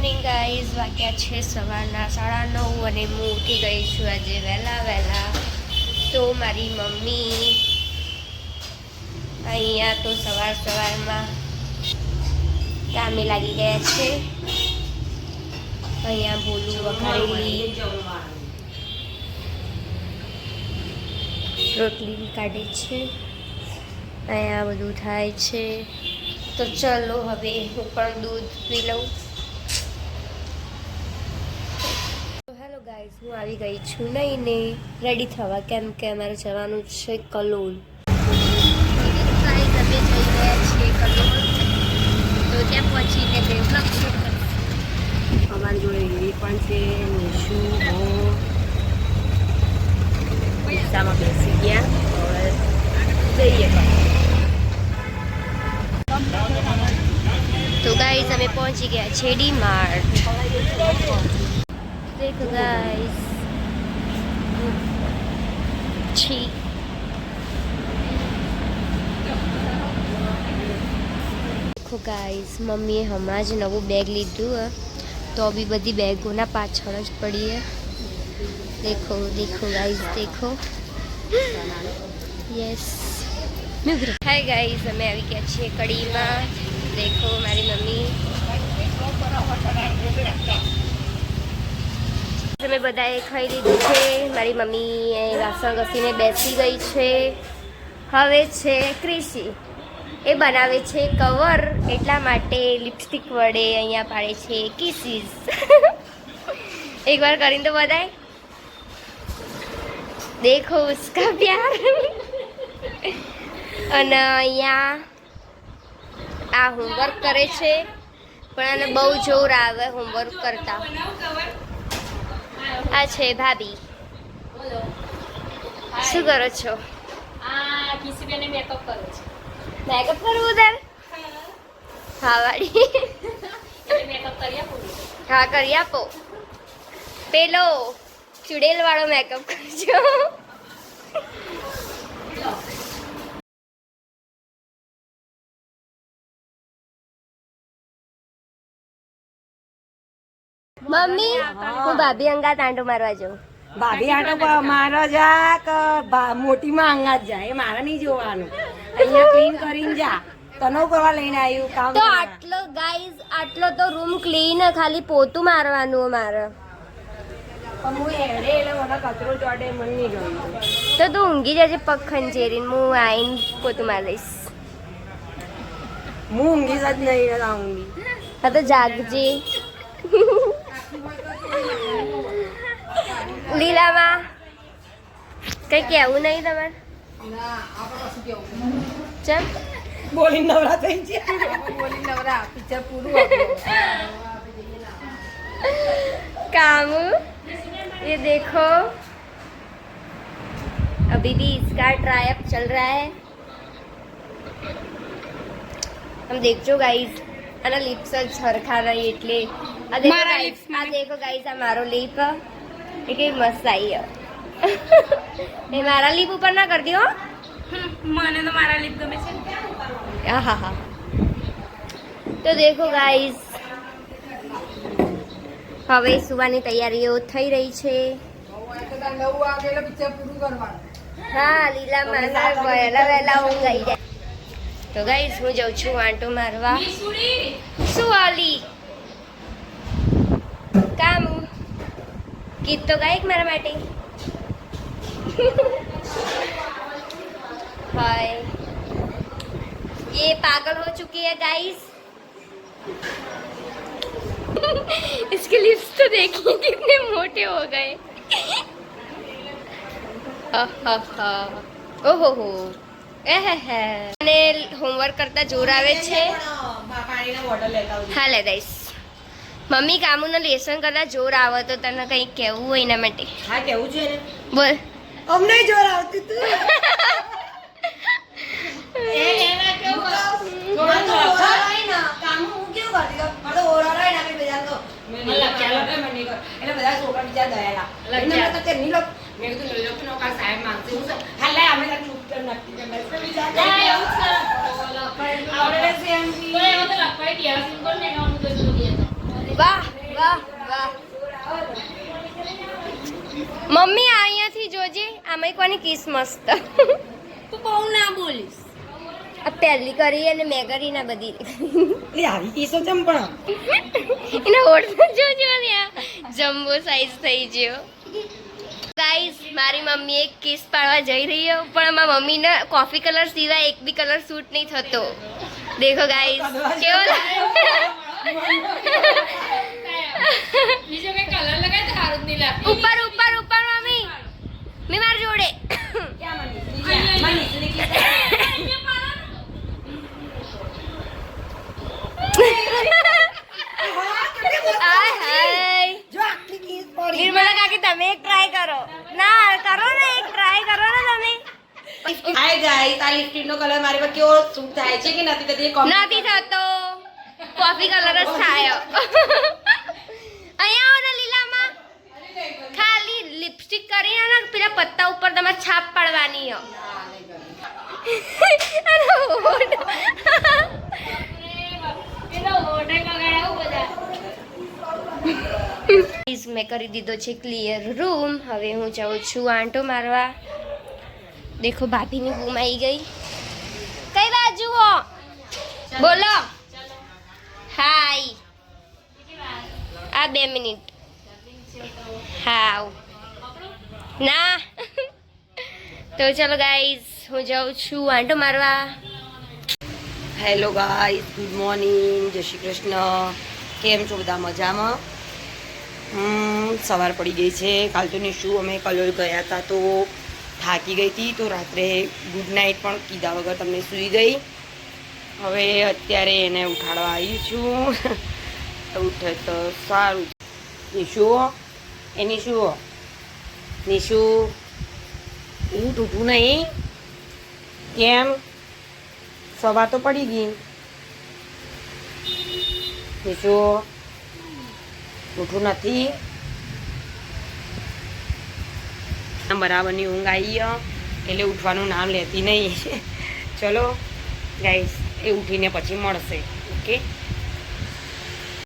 Morning guys વાગ્યા છે સવારના સાડા નવ અને હું ઉઠી ગઈ છું આજે વહેલા વહેલા. તો મારી મમ્મી અહીંયા તો સવાર સવારમાં કામે લાગી ગયા છે. અહીંયા બોલું વઘારેલી રોટલી કાઢે છે. અહીંયા બધું થાય છે. તો ચલો હવે હું પણ દૂધ પી લઉં હેલો ગાઈઝ હું આવી ગઈ છું. નહીં ને રેડી થવા. કેમ કે અમારે જવાનું છે કલોલ. અમે જઈ રહ્યા છીએ કલોલ તો ત્યાં પહોંચીને બ્લોગ શૂટ અમારી જોડે એવી પણ છે નિશુ હું. રિક્ષામાં બેસી ગયા. હવે જઈએ તો ગાઈઝ અમે પહોંચી ગયા છે ડી માર્ટ. દેખો ગાઈસ છી દેખો ગાઈઝ મમ્મીએ હમણાં જ નવું બેગ લીધું, હે. તો બી બધી બેગોના પાછળ જ પડી દેખો દેખો ગાઈઝ દેખો. યસ હાય ગાઈઝ અમે આવી ગયા છીએ કડીમાં. દેખો મારી મમ્મી. અમે બધાએ ખાઈ લીધું છે. મારી મમ્મી વાસણ ઘસીને બેસી ગઈ છે. હવે છે ક્રિશી. એ બનાવે છે કવર. એટલા માટે લિપસ્ટિક વડે અહીંયા પાડે છે કિસીસ. એકવાર કરીને તો બધાય દેખો ઉસકા પ્યાર. અને અહીંયા આ હોમવર્ક કરે છે. પણ આને બહુ જોર આવે હોમવર્ક કરતા. આ છે ભાભી. શું કરો છો? આ મેકઅપ કરે છે. મેકઅપ કરવું ઉધર હા વાળી હા કરી આપો. પેલો ચુડેલ વાળો મેકઅપ કરજો. મમ્મી હું ભાભી અંગા તાંડો મારવા જાઉં. ભાભી આંટો મારવા જા કે મોટી માં અંગાત જા. એ મારે નહીં જોવાનું. અહીંયા ક્લીન કરીને જા. તનો કરવા લઈને આવ્યું કામ તો આટલો ગાઈઝ આટલો તો રૂમ ક્લીન ખાલી પોતું મારવાનું મારે. તો તું ઊંઘી જજે પગ ખંચેરીને હું આવીને પોતું માર લઈશ. હું ઊંઘી જ નહીં આવું ઊંઘી. હા તો જાગજે. લીલામાં કઈ કેવું નહીં તમારે ચમ બોલી નવરા થઈ છે બોલી નવરા પિક્ચર પૂરું કામુ ये देखो अभी भी इसका ट्राई अप चल रहा है हम देखજો ગાઈઝ આના લિપ્સ જ સરખા નહીં એટલે આ મારા guys, lips આ આ મારો લીપ એ કેવી મસ્ત આવી હે. એ મારા લીપ ઉપર ના કરતી હો. મને તો મારા લીપ ગમે છે. હા હા હા. તો દેખો ગાઈઝ હવે સુવાની તૈયારીઓ થઈ રહી છે. હા લીલા માસા વહેલા વહેલા ઊંઘ આવી જાય. તો ગાઈઝ હું જાઉં છું આંટો મારવા. શું ગીત તો ગાયક મારા માટે હાય ये पागल हो चुकी है गाइस इसके लिप्स तो देखिए कितने मोटे हो गए ઓહો હો એહે અને હોમવર્ક કરતા જોર આવે છે પાણીના બોટલ લેતા આવજો હા લે દઈશ મમ્મી કામુના લેસન કરતા જોર આવે તો તને કંઈ કહેવું હોય એના માટે. હા કહેવું છે બોલ. અમને જોર આવતું તું. મેં કીધું સાહેબ માંગશે. હું હાલ અમે ચૂપ કરી નાખતી વાહ વાહ વાહ. મમ્મી આ અહીંયાથી જોજે આમાં કોની કિસ મસ્ત. તું બહુ ના બોલીશ. આ પહેલી કરી અને મેં કરી ના બધી. એટલે આવી કિસો ચમ પણ? એના ઓળખ જોજો ને જમ્બો સાઈઝ થઈ ગયો. ગાઈસ મારી મમ્મી એક કિસ પાડવા જઈ રહી હો પણ મારા મમ્મીને કોફી કલર સિવાય એક બી કલર સૂટ નહીં થતો. દેખો ગાઈસ કેવો? બીજો કઈ કલર લગાય તો સારું નહીં લાગતું ઉપર ઉપર ઉપર મમ્મી. મેં મારી જોડે. નિર્મલા કાકી તમે એક ટ્રાય કરો. ના કરો ને એક ટ્રાય કરો ને તમે. હાય ગાઈસ આ લિપસ્ટિકનો કલર મારી પર કેવો સૂટ થાય છે કે નથી થતી નથી થતો. કોફી કલર જ થાય અહીંયા આવો ને લીલામાં ખાલી લિપસ્ટિક કરીને ને પેલા પત્તા ઉપર તમારે છાપ પાડવાની હો મેં કરી દીધો છે ક્લિયર રૂમ હવે હું જાઉં છું આંટો મારવા. દેખો, ભાભીની બૂમ આવી ગઈ. કઈ બાજુ બોલો. હાય. આ બે મિનિટ. હાવ. ના. તો ચલો ગાઈઝ હું જાઉં છું આંટો મારવા. હેલો ગાઈઝ ગુડ મોર્નિંગ જય શ્રી કૃષ્ણ. કેમ છો બધા મજામાં? હમ, સવાર પડી ગઈ છે. કાલ તો નિશુ અમે કલોલ ગયા હતા તો થાકી ગઈ હતી તો રાત્રે ગુડ નાઇટ પણ કીધા વગર તમને સૂઈ ગઈ. હવે અત્યારે એને ઉઠાડવા આવી છું. ઉઠે તો સારું નિશુઓ એ નિશુઓ નિશુ. હું તૂટું નહીં. કેમ? સવાર તો પડી ગઈ. નિશુ ઉઠું નથી. બરાબરની ઊંઘ આવી એટલે ઉઠવાનું નામ લેતી નહીં. ચલો ગાઈસ એ ઉઠીને પછી મળશે ઓકે?